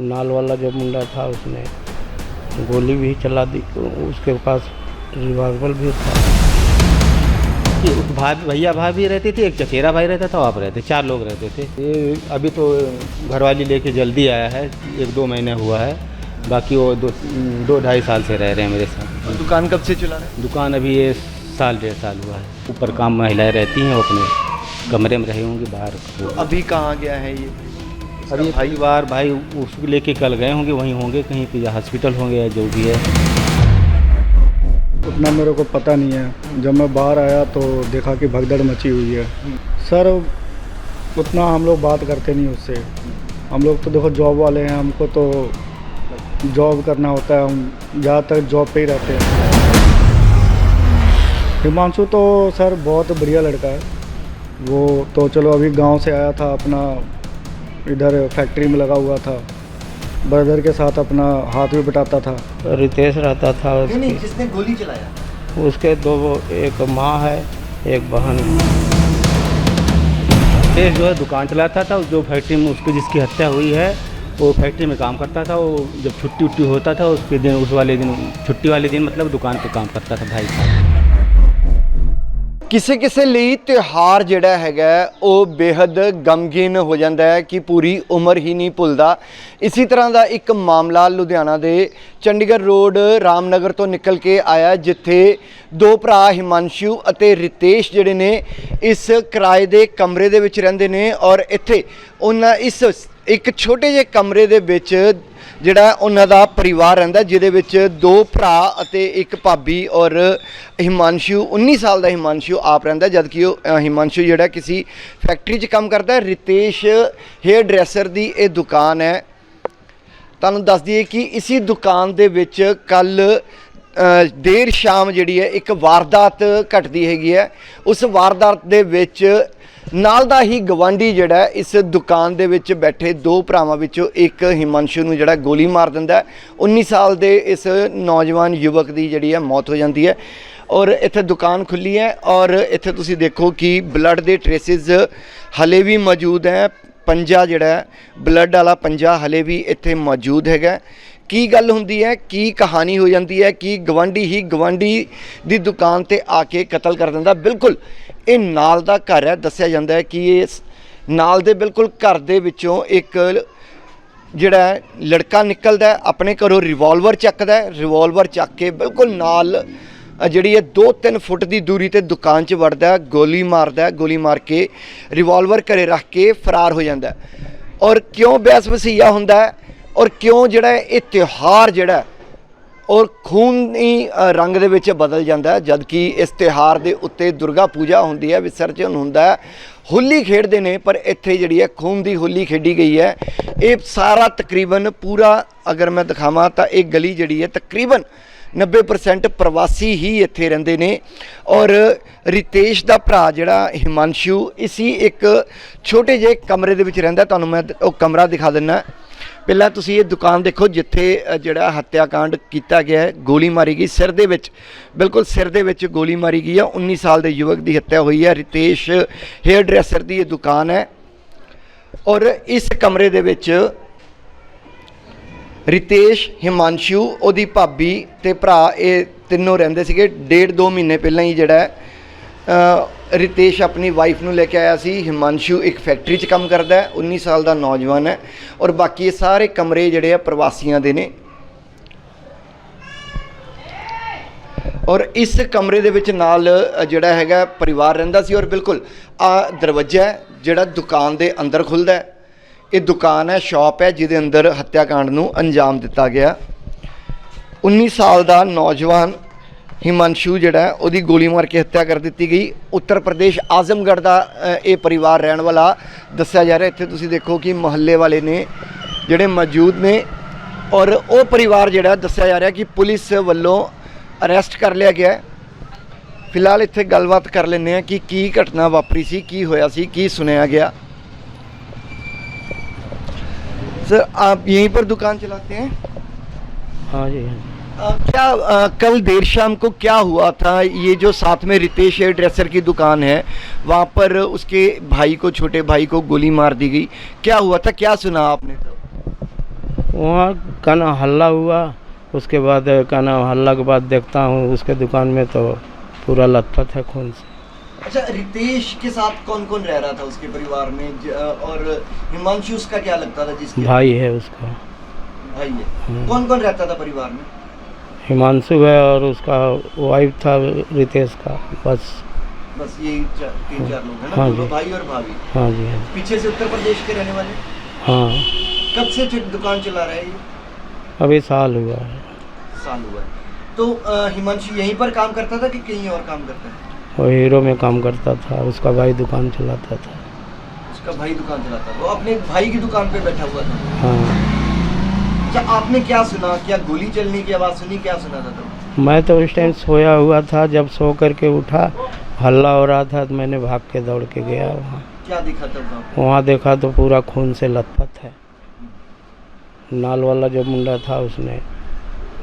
नाल वाला जो मुंडा था उसने गोली भी चला दी उसके पास रिवाल्वर भी था। भाई भैया भाभी रहते थे एक चचेरा भाई रहता था आप रहते चार लोग रहते थे। ये अभी तो घरवाली लेके जल्दी आया है एक दो महीने हुआ है बाकी वो दो दो ढाई साल से रह रहे हैं मेरे साथ। और दुकान कब से चला रहे हैं? दुकान अभी ये साल डेढ़ साल हुआ है। ऊपर काम महिलाएँ रहती हैं वो अपने कमरे में रहे होंगी बाहर। वो अभी कहाँ गया है ये? अभी भाई बार भाई उसको लेके कल गए होंगे, वहीं होंगे, कहीं पे हॉस्पिटल होंगे या जो भी है। उतना मेरे को पता नहीं है। जब मैं बाहर आया तो देखा कि भगदड़ मची हुई है। सर, उतना हम लोग बात करते नहीं उससे। हम लोग तो देखो जॉब वाले हैं, हमको तो जॉब करना होता है। हम ज़्यादातर जॉब पे ही रहते हैं। हिमांशु तो सर बहुत बढ़िया लड़का है। वो तो चलो अभी गाँव से आया था अपना इधर फैक्ट्री में लगा हुआ था। ब्रदर के साथ अपना हाथ भी बटाता था। रितेश रहता था नहीं नहीं? उसकी जिसने गोली चलाया? उसके दो एक माँ है एक बहन रितेश जो है दुकान चलाता था जो फैक्ट्री में उसकी जिसकी हत्या हुई है वो फैक्ट्री में काम करता था। वो जब छुट्टी उट्टी होता था उसके दिन उस वाले दिन छुट्टी वाले दिन मतलब दुकान पे काम करता था भाई साहब। ਕਿਸੇ ਕਿਸੇ ਲਈ ਤਿਉਹਾਰ ਜਿਹੜਾ ਹੈਗਾ, ਉਹ ਬੇहद ਗਮਗੀਨ ਹੋ ਜਾਂਦਾ ਹੈ ਕਿ ਪੂਰੀ ਉਮਰ ਹੀ ਨਹੀਂ ਭੁੱਲਦਾ। ਇਸੇ ਤਰ੍ਹਾਂ ਦਾ ਇੱਕ ਮਾਮਲਾ ਲੁਧਿਆਣਾ ਦੇ ਚੰਡੀਗੜ੍ਹ ਰੋਡ, ਰਾਮਨਗਰ ਤੋਂ ਨਿਕਲ ਕੇ ਆਇਆ, ਜਿੱਥੇ ਦੋ ਭਰਾ ਹਿਮਾਂਸ਼ੂ ਅਤੇ ਰਿਤੇਸ਼ ਜਿਹੜੇ ਨੇ, ਇਸ ਕਿਰਾਏ ਦੇ ਕਮਰੇ ਦੇ ਵਿੱਚ ਰਹਿੰਦੇ ਨੇ ਔਰ ਇੱਥੇ ਉਹਨਾਂ ਇਸ ਇੱਕ ਛੋਟੇ ਜਿਹੇ ਕਮਰੇ ਦੇ ਵਿੱਚ ਜਿਹੜਾ ਉਹਨਾਂ ਦਾ ਪਰਿਵਾਰ ਰਹਿੰਦਾ ਜਿਹਦੇ ਵਿੱਚ ਦੋ ਭਰਾ ਅਤੇ ਇੱਕ ਭਾਬੀ ਔਰ ਹਿਮਾਂਸ਼ੂ 19 ਸਾਲ ਦਾ ਹਿਮਾਂਸ਼ੂ ਆਪ ਰਹਿੰਦਾ ਜਦਕਿ ਉਹ ਹਿਮਾਂਸ਼ੂ ਜਿਹੜਾ ਕਿਸੇ ਫੈਕਟਰੀ 'ਚ ਕੰਮ ਕਰਦਾ ਹੈ, ਰਿਤੇਸ਼ ਹੇਅਰ ਡਰੈਸਰ ਦੀ ਇਹ ਦੁਕਾਨ ਹੈ। ਤੁਹਾਨੂੰ ਦੱਸ ਦਈਏ ਕਿ ਇਸੀ ਦੁਕਾਨ ਦੇ ਵਿੱਚ ਕੱਲ ਦੇਰ ਸ਼ਾਮ ਜਿਹੜੀ ਹੈ, ਇੱਕ ਵਾਰਦਾਤ ਘਟਦੀ ਹੈਗੀ ਹੈ। ਉਸ ਵਾਰਦਾਤ ਦੇ ਵਿੱਚ ਨਾਲ ਦਾ ਹੀ ਗਵਾਂਢੀ ਜਿਹੜਾ ਇਸ ਦੁਕਾਨ ਦੇ ਵਿੱਚ ਬੈਠੇ ਦੋ ਭਰਾਵਾਂ ਵਿੱਚੋਂ ਇੱਕ ਹਿਮਾਂਸ਼ੂ ਨੂੰ ਜਿਹੜਾ ਗੋਲੀ ਮਾਰ ਦਿੰਦਾ ਹੈ। 19 ਸਾਲ ਦੇ ਇਸ ਨੌਜਵਾਨ ਯੁਵਕ ਦੀ ਜਿਹੜੀ ਹੈ ਮੌਤ ਹੋ ਜਾਂਦੀ ਹੈ। ਔਰ ਇੱਥੇ ਦੁਕਾਨ ਖੁੱਲੀ ਹੈ ਔਰ ਇੱਥੇ ਤੁਸੀਂ ਦੇਖੋ ਕਿ ਬਲੱਡ ਦੇ ਟ੍ਰੇਸਿਸ ਹਲੇ ਵੀ ਮੌਜੂਦ ਹੈ। ਪੰਜਾ ਜਿਹੜਾ ਬਲੱਡ ਵਾਲਾ ਪੰਜਾ ਹਲੇ ਵੀ ਇੱਥੇ ਮੌਜੂਦ ਹੈਗਾ ਕੀ ਗੱਲ ਹੁੰਦੀ ਹੈ? ਕੀ ਕਹਾਣੀ ਹੋ ਜਾਂਦੀ ਹੈ? ਕਿ ਗਵਾਂਢੀ ਹੀ ਗਵਾਂਢੀ ਦੀ ਦੁਕਾਨ ਤੇ ਆ ਕੇ ਕਤਲ ਕਰ ਦਿੰਦਾ? ਬਿਲਕੁਲ, ਇਹ ਨਾਲ ਦਾ ਘਰ ਹੈ। ਦੱਸਿਆ ਜਾਂਦਾ ਹੈ ਕਿ ਇਸ ਨਾਲ ਦੇ ਬਿਲਕੁਲ ਘਰ ਦੇ ਵਿੱਚੋਂ ਇੱਕ ਜਿਹੜਾ ਲੜਕਾ ਨਿਕਲਦਾ ਆਪਣੇ ਘਰੋਂ ਰਿਵਾਲਵਰ ਚੱਕਦਾ ਹੈ। ਰਿਵਾਲਵਰ ਚੱਕ ਕੇ ਬਿਲਕੁਲ ਨਾਲ ਜਿਹੜੀ ਹੈ 2-3 ਫੁੱਟ ਦੀ ਦੂਰੀ ਤੇ ਦੁਕਾਨ 'ਚ ਵੜਦਾ ਗੋਲੀ ਮਾਰਦਾ ਗੋਲੀ ਮਾਰ ਕੇ ਰਿਵਾਲਵਰ ਘਰੇ ਰੱਖ ਕੇ ਫਰਾਰ ਹੋ ਜਾਂਦਾ ਔਰ ਕਿਉਂ ਬਹਿਸ ਵਸੀਆ ਹੁੰਦਾ ਔਰ ਕਿਉਂ ਜਿਹੜਾ ਇਹ ਤਿਉਹਾਰ ਜਿਹੜਾ ਹੈ, ਔਰ ਖੂਨੀ ਰੰਗ ਦੇ ਵਿੱਚ ਬਦਲ ਜਾਂਦਾ ਹੈ ਜਦਕਿ ਇਸ ਤਿਉਹਾਰ ਦੇ ਉੱਤੇ ਦੁਰਗਾ ਪੂਜਾ ਹੁੰਦੀ ਹੈ ਵਿਸਰਜਨ ਹੁੰਦਾ ਹੈ ਹੋਲੀ ਖੇਡਦੇ ਨੇ ਪਰ ਇੱਥੇ ਜਿਹੜੀ ਹੈ ਖੂਨ ਦੀ ਹੋਲੀ ਖੇਡੀ ਗਈ ਹੈ। ਇਹ ਸਾਰਾ ਤਕਰੀਬਨ ਪੂਰਾ ਅਗਰ ਮੈਂ ਦਿਖਾਵਾਂ ਤਾਂ ਇਹ ਗਲੀ ਜਿਹੜੀ ਹੈ ਤਕਰੀਬਨ 90% ਪ੍ਰਵਾਸੀ ਹੀ ਇੱਥੇ ਰਹਿੰਦੇ ਨੇ। ਔਰ ਰਿਤੇਸ਼ ਦਾ ਭਰਾ ਜਿਹੜਾ ਹਿਮਾਂਸ਼ੂ ਇਸੀ ਇੱਕ ਛੋਟੇ ਜਿਹੇ ਕਮਰੇ ਦੇ ਵਿੱਚ ਰਹਿੰਦਾ। ਤੁਹਾਨੂੰ ਮੈਂ ਉਹ ਕਮਰਾ ਦਿਖਾ ਦਿੰਨਾ। ਪਹਿਲਾਂ ਤੁਸੀਂ ਇਹ ਦੁਕਾਨ ਦੇਖੋ ਜਿੱਥੇ ਅ, ਜਿਹੜਾ ਹੱਤਿਆਕਾਂਡ ਕੀਤਾ ਗਿਆ ਗੋਲੀ ਮਾਰੀ ਗਈ। ਸਿਰ ਦੇ ਵਿੱਚ ਬਿਲਕੁਲ ਸਿਰ ਦੇ ਵਿੱਚ ਗੋਲੀ ਮਾਰੀ ਗਈ ਆ। 19 ਸਾਲ ਦੇ ਯੁਵਕ ਦੀ ਹੱਤਿਆ ਹੋਈ ਹੈ ਰਿਤੇਸ਼ ਹੇਅਰ ਡਰੈਸਰ ਦੀ ਇਹ ਦੁਕਾਨ ਹੈ। ਔਰ ਇਸ ਕਮਰੇ ਦੇ ਵਿੱਚ ਰਿਤੇਸ਼, ਹਿਮਾਂਸ਼ੂ, ਉਹਦੀ ਭਾਬੀ ਤੇ ਭਰਾ, ਇਹ ਤਿੰਨੋਂ ਰਹਿੰਦੇ ਸੀਗੇ। ਡੇਢ ਦੋ ਮਹੀਨੇ ਪਹਿਲਾਂ ਹੀ ਜਿਹੜਾ ਰਿਤੇਸ਼ ਆਪਣੀ ਵਾਈਫ ਨੂੰ ਲੈ ਕੇ ਆਇਆ ਸੀ। ਹਿਮਾਂਸ਼ੂ ਇੱਕ ਫੈਕਟਰੀ 'ਚ ਕੰਮ ਕਰਦਾ ਹੈ 19 ਸਾਲ ਦਾ ਨੌਜਵਾਨ ਹੈ ਔਰ ਬਾਕੀ ਇਹ ਸਾਰੇ ਕਮਰੇ ਜਿਹੜੇ ਆ ਪ੍ਰਵਾਸੀਆਂ ਦੇ ਨੇ। ਔਰ ਇਸ ਕਮਰੇ ਦੇ ਵਿੱਚ ਨਾਲ ਜਿਹੜਾ ਹੈਗਾ, ਪਰਿਵਾਰ ਰਹਿੰਦਾ ਸੀ ਔਰ ਬਿਲਕੁਲ, ਆ ਦਰਵਾਜ਼ਾ ਜਿਹੜਾ ਦੁਕਾਨ ਦੇ ਅੰਦਰ ਖੁੱਲਦਾ ਹੈ। ਇਹ ਦੁਕਾਨ ਹੈ, ਸ਼ਾਪ ਹੈ, ਜਿਹਦੇ ਅੰਦਰ ਹੱਤਿਆਕਾਂਡ ਨੂੰ ਅੰਜਾਮ ਦਿੱਤਾ ਗਿਆ। 19 ਸਾਲ ਦਾ ਨੌਜਵਾਨ ਹਿਮਾਂਸ਼ੂ ਜਿਹੜਾ ਉਹਦੀ ਗੋਲੀ ਮਾਰ ਕੇ ਹੱਤਿਆ ਕਰ ਦਿੱਤੀ ਗਈ। ਉੱਤਰ ਪ੍ਰਦੇਸ਼, ਆਜ਼ਮਗੜ੍ਹ ਦਾ ਇਹ ਪਰਿਵਾਰ ਰਹਿਣ ਵਾਲਾ ਦੱਸਿਆ ਜਾ ਰਿਹਾ। ਇੱਥੇ ਤੁਸੀਂ ਦੇਖੋ ਕਿ ਮੁਹੱਲੇ ਵਾਲੇ ਨੇ ਜਿਹੜੇ ਮੌਜੂਦ ਨੇ ਔਰ ਉਹ ਪਰਿਵਾਰ ਜਿਹੜਾ ਦੱਸਿਆ ਜਾ ਰਿਹਾ ਕਿ ਪੁਲਿਸ ਵੱਲੋਂ ਅਰੈਸਟ ਕਰ ਲਿਆ ਗਿਆ ਫਿਲਹਾਲ ਇੱਥੇ ਗੱਲਬਾਤ ਕਰ ਲੈਂਦੇ ਆ ਕਿ ਕੀ ਘਟਨਾ ਵਾਪਰੀ ਸੀ, ਕੀ ਹੋਇਆ ਸੀ, ਕੀ ਸੁਣਿਆ ਗਿਆ। सर आप यहीं पर दुकान चलाते हैं? हाँ जी हाँ अ, क्या अ, कल देर शाम को क्या हुआ था? ये जो साथ में रितेश हेयर ड्रेसर की दुकान है वहाँ पर उसके भाई को छोटे भाई को गोली मार दी गई। क्या हुआ था? क्या सुना आपने? तब वहाँ का ना हल्ला हुआ उसके बाद का ना हल्ला के बाद देखता हूँ उसके दुकान में तो पूरा लथपथ है खून से। अच्छा रितेश के साथ कौन कौन रह रहा था उसके परिवार में? और हिमांशु उसका क्या लगता था जिसके? भाई है उसका। भाई है। हम्म। कौन कौन रहता था परिवार में? हिमांशु है और उसका वाइफ था रितेश का बस। बस यही तीन चार लोग हैं ना? हाँ जी। भाई और भाभी। हाँ जी हाँ पीछे से उत्तर प्रदेश के रहने वाले? हाँ। कब से दुकान चला रहे है ये? अभी साल हुआ है। साल हुआ है। तो हिमांशु यहीं पर काम करता था कि कहीं और काम करता है? वो हीरो में काम करता था उसका भाई दुकान चलाता था। उसका भाई दुकान चलाता था। वो अपने भाई की दुकान पे बैठा हुआ था। हाँ। अच्छा आपने क्या सुना? क्या गोली चलने की आवाज़ सुनी? क्या सुना था तब मैं तो उस टाइम सोया हुआ था जब सो करके उठा हल्ला हो रहा था तो मैंने भाग के दौड़ के गया वहाँ। क्या दिखा तब वहाँ वहाँ देखा तो पूरा खून से लथपथ है। नाल वाला जो मुंडा था उसने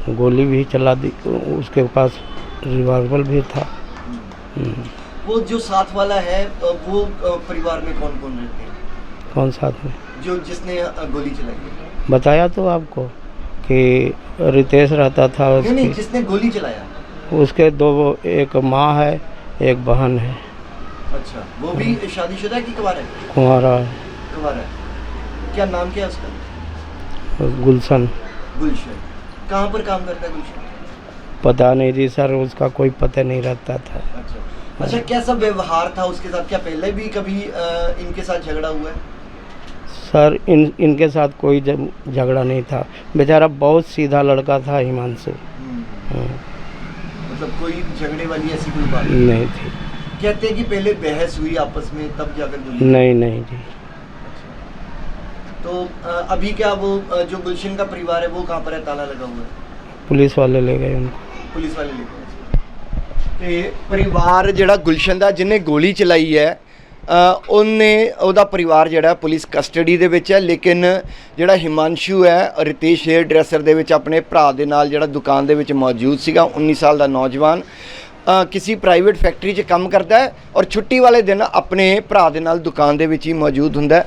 गोली भी चला दी उसके पास रिवाल्वर भी था। वो जो साथ वाला है वो परिवार में कौन कौन रहते हैं? कौन साथ में? जो जिसने गोली चलाई बताया तो आपको कि रितेश रहता था नहीं नहीं जिसने गोली चलाया। उसके दो एक माँ है एक बहन है। अच्छा वो भी शादीशुदा कि कुंवारा है? कुंवारा है। कुंवारा है। क्या नाम क्या है उसका? गुलशन। गुलशन। कहाँ पर काम करता है गुलशन? पता नहीं जी सर उसका कोई पता नहीं रहता था। अच्छा अच्छा कैसा व्यवहार था उसके साथ? क्या पहले भी कभी अ, इनके साथ झगड़ा हुआ है? सर इन इनके साथ कोई झगड़ा नहीं था। बेचारा बहुत सीधा लड़का था हिमांशु हाँ, मतलब कोई झगड़े वाली ऐसी कोई बात नहीं नहीं थी। कहते हैं कि पहले बहस हुई आपस में तब जाकर नहीं नहीं जी। तो अभी क्या वो जो गुलशन का परिवार है वो कहाँ पर है? ताला लगा हुआ है। पुलिस वाले ले गए उनको। ਪੁਲਿਸ ਵਾਲੇ ਲੈ ਕੇ ਤੇ ਪਰਿਵਾਰ ਜਿਹੜਾ ਗੁਲਸ਼ਨ ਦਾ ਜਿਹਨੇ ਗੋਲੀ ਚਲਾਈ ਹੈ ਉਹਨੇ ਉਹਦਾ ਪਰਿਵਾਰ ਜਿਹੜਾ ਪੁਲਿਸ ਕਸਟਡੀ ਦੇ ਵਿੱਚ ਹੈ ਲੇਕਿਨ ਜਿਹੜਾ ਹਿਮਾਂਸ਼ੂ ਹੈ ਰਿਤੇਸ਼ ਹੇਅਰ ਡਰੈਸਰ ਦੇ ਵਿੱਚ ਆਪਣੇ ਭਰਾ ਦੇ ਨਾਲ ਜਿਹੜਾ ਦੁਕਾਨ ਦੇ ਵਿੱਚ ਮੌਜੂਦ ਸੀਗਾ 19 ਸਾਲ ਦਾ ਨੌਜਵਾਨ ਕਿਸੇ ਪ੍ਰਾਈਵੇਟ ਫੈਕਟਰੀ 'ਚ ਕੰਮ ਕਰਦਾ ਔਰ ਛੁੱਟੀ ਵਾਲੇ ਦਿਨ ਆਪਣੇ ਭਰਾ ਦੇ ਨਾਲ ਦੁਕਾਨ ਦੇ ਵਿੱਚ ਹੀ ਮੌਜੂਦ ਹੁੰਦਾ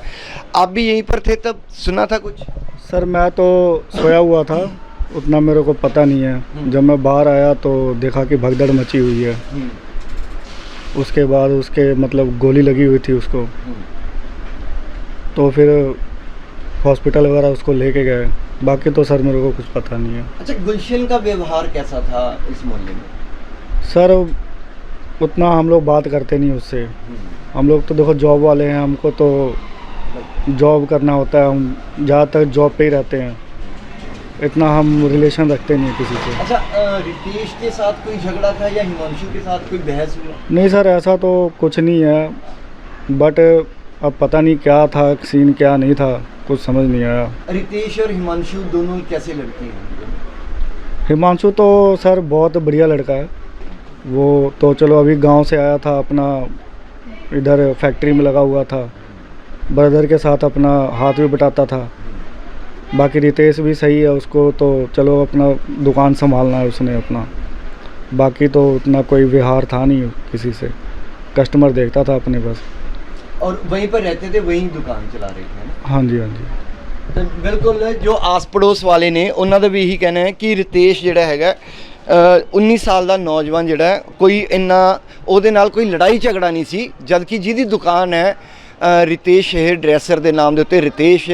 ਆਪ ਵੀ ਇਹੀ ਪਰਥੇ ਤਾਂ ਸੁਣਾ ਥਾ ਕੁਝ ਸਰ ਮੈਂ ਤਾਂ सोया ਹੋਇਆ ਥਾ। उतना मेरे को पता नहीं है। जब मैं बाहर आया तो देखा कि भगदड़ मची हुई है। उसके बाद उसके मतलब गोली लगी हुई थी उसको। तो फिर हॉस्पिटल वगैरह उसको लेके गए। बाकी तो सर मेरे को कुछ पता नहीं है। अच्छा गुलशन का व्यवहार कैसा था इस मोहल्ले में? सर उतना हम लोग बात करते नहीं उससे। हम लोग तो देखो जॉब वाले हैं हमको तो जॉब करना होता है। हम ज़्यादातर जॉब पे ही रहते हैं। इतना हम रिलेशन रखते नहीं किसी से। अच्छा रितेश के साथ कोई झगड़ा था या हिमांशु के साथ कोई बहस हुआ? नहीं सर ऐसा तो कुछ नहीं है बट अब पता नहीं क्या था सीन क्या नहीं था कुछ समझ नहीं आया। रितेश और हिमांशु दोनों कैसे लड़के हैं? हिमांशु तो सर बहुत बढ़िया लड़का है। वो तो चलो अभी गाँव से आया था अपना इधर फैक्ट्री में लगा हुआ था। ब्रदर के साथ अपना हाथ भी बटाता था। बाकी रितेश भी सही है उसको तो चलो अपना दुकान संभालना है उसने अपना बाकी तो उतना कोई व्यवहार था नहीं किसी से कस्टमर देखता था अपने बस और वहीं पर रहते थे वहीं दुकान चला रहे थे है ना हाँ जी हाँ जी ਤੇ ਬਿਲਕੁਲ ਜੋ ਆਸ ਪੜੋਸ ਵਾਲੇ ਨੇ ਉਹਨਾਂ ਦਾ ਵੀ ਇਹੀ ਕਹਿਣਾ ਹੈ ਕਿ ਰਿਤੇਸ਼ ਜਿਹੜਾ ਹੈਗਾ ਅ, 19 ਸਾਲ ਦਾ ਨੌਜਵਾਨ ਜਿਹੜਾ ਹੈ, ਕੋਈ ਇੰਨਾ ਉਹਦੇ ਨਾਲ ਕੋਈ ਲੜਾਈ ਝਗੜਾ ਨਹੀਂ ਸੀ ਜਦ ਕਿ ਜਿਹਦੀ ਦੁਕਾਨ ਹੈ ਅ, ਰਿਤੇਸ਼ ਇਹ ਡਰੈਸਰ ਦੇ ਨਾਮ ਦੇ ਉੱਤੇ ਰਿਤੇਸ਼,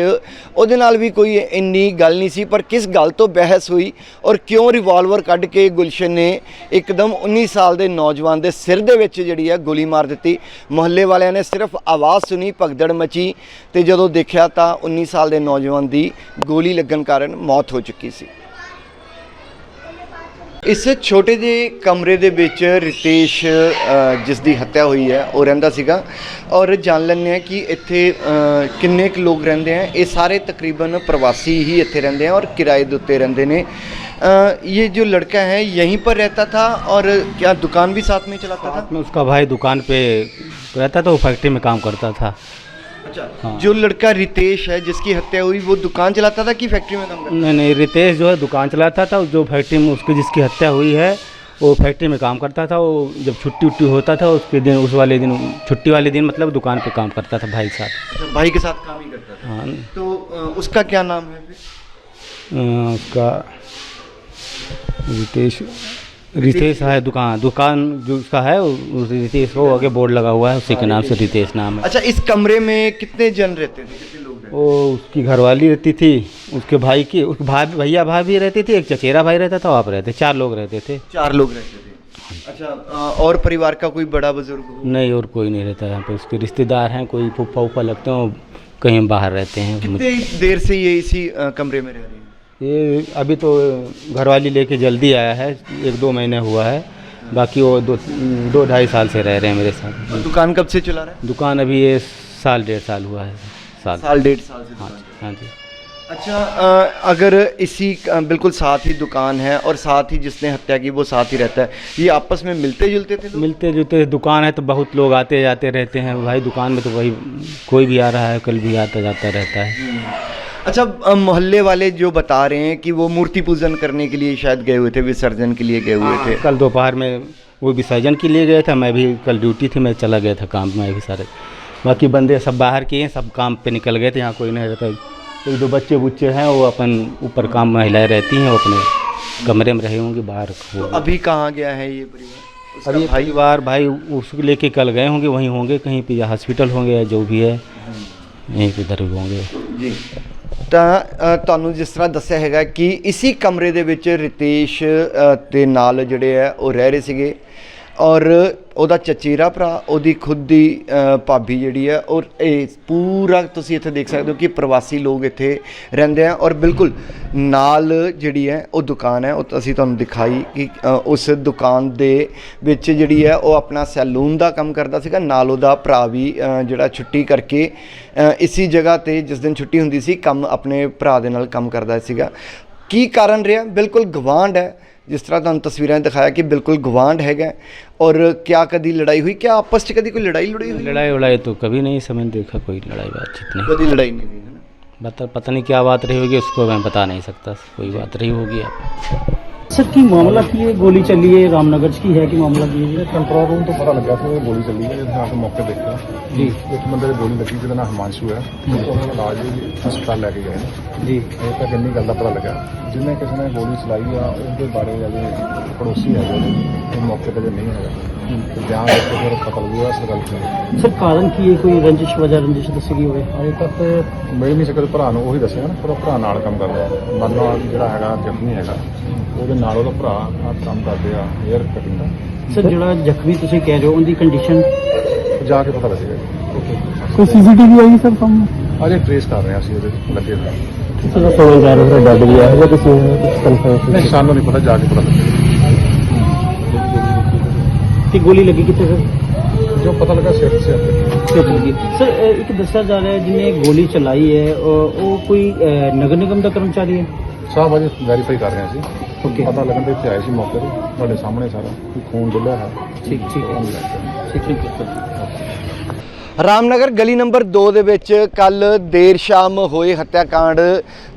ਉਹਦੇ ਨਾਲ ਵੀ ਕੋਈ ਇੰਨੀ ਗੱਲ ਨਹੀਂ ਸੀ, ਪਰ ਕਿਸ ਗੱਲ ਤੋਂ ਬਹਿਸ ਹੋਈ ਔਰ ਕਿਉਂ ਰਿਵਾਲਵਰ ਕੱਢ ਕੇ ਗੁਲਸ਼ਨ ਨੇ ਇੱਕਦਮ 19 ਸਾਲ ਦੇ ਨੌਜਵਾਨ ਦੇ ਸਿਰ ਦੇ ਵਿੱਚ ਜਿਹੜੀ ਹੈ ਗੋਲੀ ਮਾਰ ਦਿੱਤੀ। ਮੁਹੱਲੇ ਵਾਲਿਆਂ ਨੇ ਸਿਰਫ ਆਵਾਜ਼ ਸੁਣੀ, ਭਗਦੜ ਮਚੀ ਤੇ ਜਦੋਂ ਦੇਖਿਆ ਤਾਂ 19 ਸਾਲ ਦੇ ਨੌਜਵਾਨ ਦੀ ਗੋਲੀ ਲੱਗਣ ਕਾਰਨ ਮੌਤ ਹੋ ਚੁੱਕੀ ਸੀ। ਇਸ ਛੋਟੇ ਜਿਹੇ ਕਮਰੇ ਦੇ ਵਿੱਚ ਰਿਤੇਸ਼ ਅ, ਜਿਸ ਦੀ ਹੱਤਿਆ ਹੋਈ ਹੈ ਉਹ ਰਹਿੰਦਾ ਸੀਗਾ ਔਰ ਜਾਣ ਲੈਂਦੇ ਆ ਕਿ ਇੱਥੇ ਅ, ਕਿੰਨੇ ਕੁ ਲੋਕ ਰਹਿੰਦੇ ਆ ਇਹ ਸਾਰੇ ਤਕਰੀਬਨ ਪ੍ਰਵਾਸੀ ਹੀ ਇੱਥੇ ਰਹਿੰਦੇ ਆ ਔਰ ਕਿਰਾਏ ਦੇ ਉੱਤੇ ਰਹਿੰਦੇ ਨੇ ਅ, ये जो लड़का है यहीं पर रहता था और क्या दुकान भी साथ में चलाता था साथ में उसका भाई दुकान पे रहता था वो फैक्ट्री में काम करता था अच्छा हाँ। जो लड़का रितेश है जिसकी हत्या हुई वो दुकान चलाता था कि फैक्ट्री में काम करता नहीं नहीं रितेश जो है दुकान चलाता था जो फैक्ट्री में उसकी जिसकी हत्या हुई है वो फैक्ट्री में काम करता था वो जब छुट्टी उट्टी होता था उसके दिन उस वाले दिन छुट्टी वाले दिन मतलब दुकान पे काम करता था भाई के साथ। अच्छा, भाई के साथ काम ही करता था। हाँ। तो अ, उसका क्या नाम है फिर? अ, उसका रितेश रितेश है दुकान दुकान जो उसका है उस रितेश को आगे बोर्ड लगा हुआ है उसी के नाम से रितेश नाम है। अच्छा इस कमरे में कितने जन रहते थे? कितने लोग वो उसकी घरवाली रहती थी उसके भाई की उसके भाई भैया भाई भी रहती थी एक चचेरा भाई रहता था आप रहते चार लोग रहते थे। चार लोग रहते थे। अच्छा और परिवार का कोई बड़ा बुज़ुर्ग नहीं और कोई नहीं रहता यहाँ पे उसके रिश्तेदार हैं कोई फूफा उफा लगते हैं कहीं बाहर रहते हैं। कितने देर से ये इसी कमरे में रह रहे हैं? ये अभी तो घरवाली लेके जल्दी आया है एक दो महीने हुआ है बाकी वो दो दो ढाई साल से रह रहे हैं मेरे साथ। दुकान कब से चला रहा है? दुकान अभी ये साल डेढ़ साल हुआ है साल। साल डेढ़ साल से हाँ हाँ जी। अच्छा अ, अगर इसी बिल्कुल साथ ही दुकान है और साथ ही जिसने हत्या की वो साथ ही रहता है ये आपस में मिलते जुलते थे? मिलते जुलते दुकान है तो बहुत लोग आते जाते रहते हैं। भाई दुकान में तो वही कोई भी आ रहा है कल भी आता जाता रहता है। अच्छा मोहल्ले वाले जो बता रहे हैं कि वो मूर्ति पूजन करने के लिए शायद गए हुए थे विसर्जन के लिए गए हुए थे। कल दोपहर में वो विसर्जन के लिए गया था मैं भी कल ड्यूटी थी मैं चला गया था काम में भी सारे। बाकी बंदे सब बाहर के हैं सब काम पे निकल गए थे यहाँ कोई नहीं रहता। एक दो बच्चे बुच्चे हैं वो अपन ऊपर काम महिलाएँ रहती हैं वो अपने कमरे में रहे होंगे बाहर तो अभी कहाँ गया है ये परिवार? अभी भाई? परिवार भाई उसको लेके कल गए होंगे वहीं होंगे कहीं पे या हॉस्पिटल होंगे या जो भी है यहीं पे इधर होंगे। ਜੀ ਤਾਂ ਤੁਹਾਨੂੰ ਜਿਸ ਤਰ੍ਹਾਂ ਦੱਸਿਆ ਹੈਗਾ ਕਿ ਇਸੀ ਕਮਰੇ ਦੇ ਵਿੱਚ ਰਿਤੇਸ਼ ਅ, ਦੇ ਨਾਲ ਜਿਹੜੇ ਆ ਉਹ ਰਹਿ ਰਹੇ ਸੀਗੇ। ਔਰ ਉਹਦਾ ਚਚੇਰਾ ਭਰਾ ਉਹਦੀ ਖੁਦ ਦੀ ਭਾਬੀ ਜਿਹੜੀ ਹੈ ਔਰ ਇਹ ਪੂਰਾ ਤੁਸੀਂ ਇੱਥੇ ਦੇਖ ਸਕਦੇ ਹੋ ਕਿ ਪ੍ਰਵਾਸੀ ਲੋਕ ਇੱਥੇ ਰਹਿੰਦੇ ਆ ਔਰ ਬਿਲਕੁਲ ਨਾਲ ਜਿਹੜੀ ਹੈ ਉਹ ਦੁਕਾਨ ਹੈ। ਉਹ ਅਸੀਂ ਤੁਹਾਨੂੰ ਦਿਖਾਈ ਕਿ ਉਸ ਦੁਕਾਨ ਦੇ ਵਿੱਚ ਜਿਹੜੀ ਹੈ ਉਹ ਆਪਣਾ ਸੈਲੂਨ ਦਾ ਕੰਮ ਕਰਦਾ ਸੀਗਾ। ਨਾਲ ਉਹਦਾ ਭਰਾ ਵੀ ਜਿਹੜਾ ਛੁੱਟੀ ਕਰਕੇ ਅ, ਇਸੀ ਜਗ੍ਹਾ ਤੇ ਜਿਸ ਦਿਨ ਛੁੱਟੀ ਹੁੰਦੀ ਸੀ ਕੰਮ ਆਪਣੇ ਭਰਾ ਦੇ ਨਾਲ ਕੰਮ ਕਰਦਾ ਸੀਗਾ। ਕੀ ਕਾਰਨ ਰਿਹਾ? ਬਿਲਕੁਲ ਗਵਾਂਡ ਹੈ। ਜਿਸ ਤਰ੍ਹਾਂ ਤੁਹਾਨੂੰ ਤਸਵੀਰਾਂ ਦਿਖਾਇਆ ਕਿ ਬਿਲਕੁਲ ਗਵਾਂਡ ਹੈਗਾ। और क्या कभी लड़ाई हुई? क्या आपस से कभी कोई लड़ाई लड़ी हुई? लड़ाई वड़ाई तो कभी नहीं समझ देखा कोई लड़ाई बातचीत नहीं। कभी लड़ाई नहीं हुई है ना? बता पता नहीं क्या बात रही होगी उसको मैं बता नहीं सकता। कोई बात रही होगी आप। ਸਰ ਕੀ ਮਾਮਲਾ ਕੀ ਹੈ? ਗੋਲੀ ਚੱਲੀ ਹੈ ਰਾਮਨਗਰ ਚ ਕੀ ਹੈ ਕਿ ਮਾਮਲਾ ਕੀ ਹੈ ਕੰਟਰੋਲ ਰੂਮ ਤੋਂ ਪਤਾ ਲੱਗਾ ਕਿ ਗੋਲੀ ਚੱਲੀ ਹੈ ਜਦੋਂ ਅਸੀਂ ਮੌਕੇ ਦੇਖਿਆ। ਜੀ। ਇੱਕ ਬੰਦੇ ਦੇ ਗੋਲੀ ਲੱਗੀ ਜਿਹਦਾ ਨਾਮ ਹਿਮਾਂਸ਼ੂ ਹੈ। ਉਹਨਾਂ ਇਲਾਜ ਲਈ ਹਸਪਤਾਲ ਲੈ ਕੇ ਗਏ ਜੀ। ਇਹ ਤਾਂ ਕਿੰਨੀ ਗੱਲ ਦਾ ਪਤਾ ਲੱਗਾ। ਜਿਹਨੇ ਕਿਸੇ ਨੇ ਗੋਲੀ ਚਲਾਈ ਆ ਉਹਦੇ ਬਾਰੇ ਜਿਹੜੇ ਪੜੋਸੀ ਹੈਗੇ ਨੇ। ਉਹ ਮੌਕੇ ਤੇ ਨਹੀਂ ਹੈਗਾ। ਜਾਂ। ਇੱਕ ਫਿਰ ਪਤਾ ਲੱਗੂਗਾ ਇਸ ਗੱਲ ਦਾ ਸਰ ਕਾਰਨ ਕੀ ਹੈ? ਕੋਈ ਰੰਜਿਸ਼ ਵਜ੍ਹਾ ਰੰਜਿਸ਼ ਦੱਸੀ ਗਈ ਹੋਵੇ? ਅਜੇ ਤੱਕ ਮਿਲ ਨਹੀਂ ਸਕੇ ਭਰਾ ਨੂੰ ਉਹੀ ਦੱਸਿਆ ਨਾ ਪਰ ਉਹ ਭਰਾ ਨਾਲ ਕੰਮ ਕਰਦਾ ਹੈ। ਮਨ ਨਾਲ ਜਿਹੜਾ ਹੈਗਾ ਜ਼ਖਮੀ ਹੈਗਾ। ਉਹਦੇ ਨਾਲ ਉਹਦਾ ਭਰਾ ਆ ਕੰਮ ਕਰਦੇ ਆ 에ਅਰ ਕਟਿੰਗ ਦਾ। ਸਰ ਜਿਹੜਾ ਜ਼ਖਮੀ ਤੁਸੀਂ ਕਹਿ ਰਹੇ ਹੋ ਉਹਦੀ ਕੰਡੀਸ਼ਨ ਜਾ ਕੇ ਪਤਾ ਲੱਗੇਗਾ। ਕੋਈ ਸੀਸੀਟੀਵੀ ਆਈ ਸਰ ਸਾਹਮਣੇ ਅਜੇ ਟ੍ਰੇਸ ਕਰ ਰਹੇ ਹਾਂ ਅਸੀਂ ਉਹਦੇ ਲੱਗੇ ਹੋਏ। ਸਰ ਸਮਝ ਜਾ ਰਿਹਾ ਡੱਡ ਗਿਆ ਹੈ ਜਾਂ ਕਿਸੇ ਕਨਫਰਮ ਨਹੀਂ ਸਾਨੂੰ ਨਹੀਂ ਪਤਾ ਜਾ ਕੇ ਪਤਾ ਲੱਗੇਗਾ। ਕਿ ਗੋਲੀ ਲੱਗੀ ਕਿੱਥੇ ਸਰ ਜੋ ਪਤਾ ਲੱਗਾ ਸਿਰ ਸੇ ਸਿਰ ਲੱਗੀ। ਸਰ ਅਹ, ਇੱਕ ਦੱਸਿਆ ਜਾ ਰਿਹਾ ਹੈ ਜਿਹਨੇ ਗੋਲੀ ਚਲਾਈ ਹੈ ਉਹ ਉਹ ਕੋਈ ਅਹ, ਨਗਰ ਨਿਗਮ ਦਾ ਕਰਮਚਾਰੀ ਹੈ? ਸਾਹਿਬ ਅਜੇ ਵੈਰੀਫਾਈ ਕਰ ਰਹੇ ਅਸੀਂ। ਓਕੇ ਪਤਾ ਲੱਗਣ ਤੇ ਇੱਥੇ ਆਏ ਸੀ ਮੌਕੇ ਤੇ। ਤੁਹਾਡੇ ਸਾਹਮਣੇ ਸਾਰਾ ਕਿ ਖੂਨ ਡੁੱਲਿਆ ਹੈ ਠੀਕ ਠੀਕ। ਠੀਕ ਸਰ ਰਾਮਨਗਰ ਗਲੀ ਨੰਬਰ 2 ਦੇ ਵਿੱਚ ਕੱਲ ਦੇਰ ਸ਼ਾਮ ਹੋਏ ਹੱਤਿਆਕਾਂਡ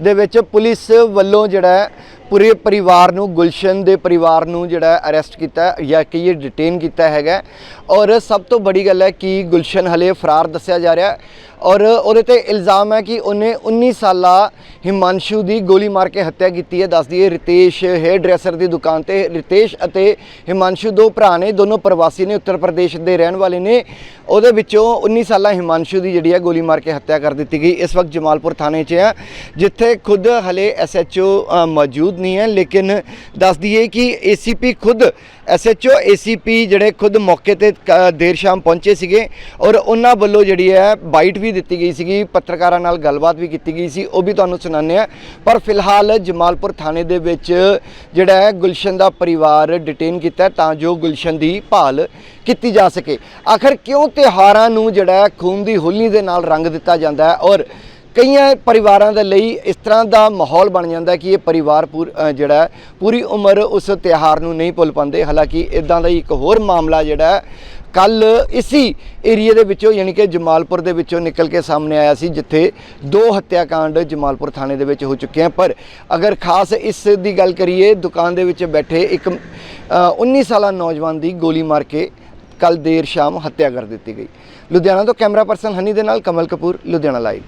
ਦੇ ਵਿੱਚ ਪੁਲਿਸ ਵੱਲੋਂ ਜਿਹੜਾ ਪੂਰੇ ਪਰਿਵਾਰ ਨੂੰ ਗੁਲਸ਼ਨ ਦੇ ਪਰਿਵਾਰ ਨੂੰ ਜਿਹੜਾ ਅਰੈਸਟ ਕੀਤਾ ਜਾਂ ਕਿ ਇਹ ਡਿਟੇਨ ਕੀਤਾ ਹੈਗਾ। ਔਰ ਸਭ ਤੋਂ ਬੜੀ ਗੱਲ ਹੈ ਕਿ ਗੁਲਸ਼ਨ ਹਲੇ ਫਰਾਰ ਦੱਸਿਆ ਜਾ ਰਿਹਾ ਔਰ ਉਹਦੇ ਤੇ ਇਲਜ਼ਾਮ ਹੈ ਕਿ ਉਹਨੇ 19 ਸਾਲਾ ਹਿਮਾਂਸ਼ੂ ਦੀ ਗੋਲੀ ਮਾਰ ਕੇ ਹੱਤਿਆ ਕੀਤੀ ਹੈ। ਦੱਸ ਦਈਏ ਰਿਤੇਸ਼ ਹੇਅਰ ਡਰੈਸਰ ਦੀ ਦੁਕਾਨ ਤੇ ਰਿਤੇਸ਼ ਅਤੇ ਹਿਮਾਂਸ਼ੂ ਦੋ ਭਰਾ ਨੇ, ਦੋਨੋਂ ਪ੍ਰਵਾਸੀ ਨੇ, ਉੱਤਰ ਪ੍ਰਦੇਸ਼ ਦੇ ਰਹਿਣ ਵਾਲੇ ਨੇ। ਉਹਦੇ ਵਿੱਚੋਂ 19 ਸਾਲਾ ਹਿਮਾਂਸ਼ੂ ਦੀ ਜਿਹੜੀ ਹੈ ਗੋਲੀ ਮਾਰ ਕੇ ਹੱਤਿਆ ਕਰ ਦਿੱਤੀ ਗਈ। ਇਸ ਵਕਤ ਜਮਾਲਪੁਰ ਥਾਣੇ 'ਚ ਹੈ, ਜਿੱਥੇ ਖੁਦ ਹਲੇ ਐਸਐਚਓ ਮੌਜੂਦ ਨਹੀਂ ਹੈ। ਲੇਕਿਨ ਦੱਸ ਦਈਏ ਕਿ ਏਸੀਪੀ ਖੁਦ ਐਸਐਚਓ ਏਸੀਪੀ ਜਿਹੜੇ ਖੁਦ ਮੌਕੇ ਤੇ ਕ- ਦੇਰ ਸ਼ਾਮ ਪਹੁੰਚੇ ਸੀਗੇ ਔਰ ਉਹਨਾਂ ਵੱਲੋਂ ਜਿਹੜੀ ਹੈ ਬਾਈਟ ਵੀ ਦਿੱਤੀ ਗਈ ਸੀਗੀ, ਪੱਤਰਕਾਰਾਂ ਨਾਲ ਗੱਲਬਾਤ ਵੀ ਕੀਤੀ ਗਈ ਸੀ, ਉਹ ਵੀ ਤੁਹਾਨੂੰ ਸੁਣਾਉਂਦੇ ਆ ਪਰ ਫਿਲਹਾਲ ਜਮਾਲਪੁਰ ਥਾਣੇ ਦੇ ਵਿੱਚ ਜਿਹੜਾ ਹੈ ਗੁਲਸ਼ਨ ਦਾ ਪਰਿਵਾਰ ਡਿਟੇਨ ਕੀਤਾ ਤਾਂ ਜੋ ਗੁਲਸ਼ਨ ਦੀ ਭਾਲ ਕੀਤੀ ਜਾ ਸਕੇ। ਆਖਰ ਕਿਉਂ ਤਿਉਹਾਰਾਂ ਨੂੰ ਜਿਹੜਾ ਖੂਨ ਦੀ ਹੋਲੀ ਦੇ ਨਾਲ ਰੰਗ ਦਿੱਤਾ ਜਾਂਦਾ ਹੈ ਔਰ ਕਈਆਂ ਪਰਿਵਾਰਾਂ ਦੇ ਲਈ ਇਸ ਤਰ੍ਹਾਂ ਦਾ ਮਾਹੌਲ ਬਣ ਜਾਂਦਾ ਕਿ ਇਹ ਪਰਿਵਾਰ ਪੂਰ ਜਿਹੜਾ ਪੂਰੀ ਉਮਰ ਉਸ ਤਿਉਹਾਰ ਨੂੰ ਨਹੀਂ ਭੁੱਲ ਪਾਉਂਦੇ। ਹਾਲਾਂਕਿ ਇਦਾਂ ਦਾ ਹੀ ਇੱਕ ਹੋਰ ਮਾਮਲਾ ਜਿਹੜਾ ਹੈ ਕੱਲ ਇਸੀ ਏਰੀਏ ਦੇ ਵਿੱਚੋਂ ਯਾਨੀ ਕਿ ਜਮਾਲਪੁਰ ਦੇ ਵਿੱਚੋਂ ਨਿਕਲ ਕੇ ਸਾਹਮਣੇ ਆਇਆ ਸੀ ਜਿੱਥੇ ਦੋ ਹੱਤਿਆਕਾਂਡ ਜਮਾਲਪੁਰ ਥਾਣੇ ਦੇ ਵਿੱਚ ਹੋ ਚੁੱਕੇ ਹਨ ਪਰ ਅਗਰ ਖਾਸ ਇਸ ਦੀ ਗੱਲ ਕਰੀਏ ਦੁਕਾਨ ਦੇ ਵਿੱਚ ਬੈਠੇ ਇੱਕ ਅ, 19 ਸਾਲਾ ਨੌਜਵਾਨ ਦੀ ਗੋਲੀ ਮਾਰ ਕੇ ਕੱਲ ਦੇਰ ਸ਼ਾਮ ਹੱਤਿਆ ਕਰ ਦਿੱਤੀ ਗਈ। ਲੁਧਿਆਣਾ ਤੋਂ ਕੈਮਰਾ ਪਰਸਨ ਹਨੀ ਦੇ ਨਾਲ ਕਮਲ ਕਪੂਰ ਲੁਧਿਆਣਾ ਲਾਈਵ।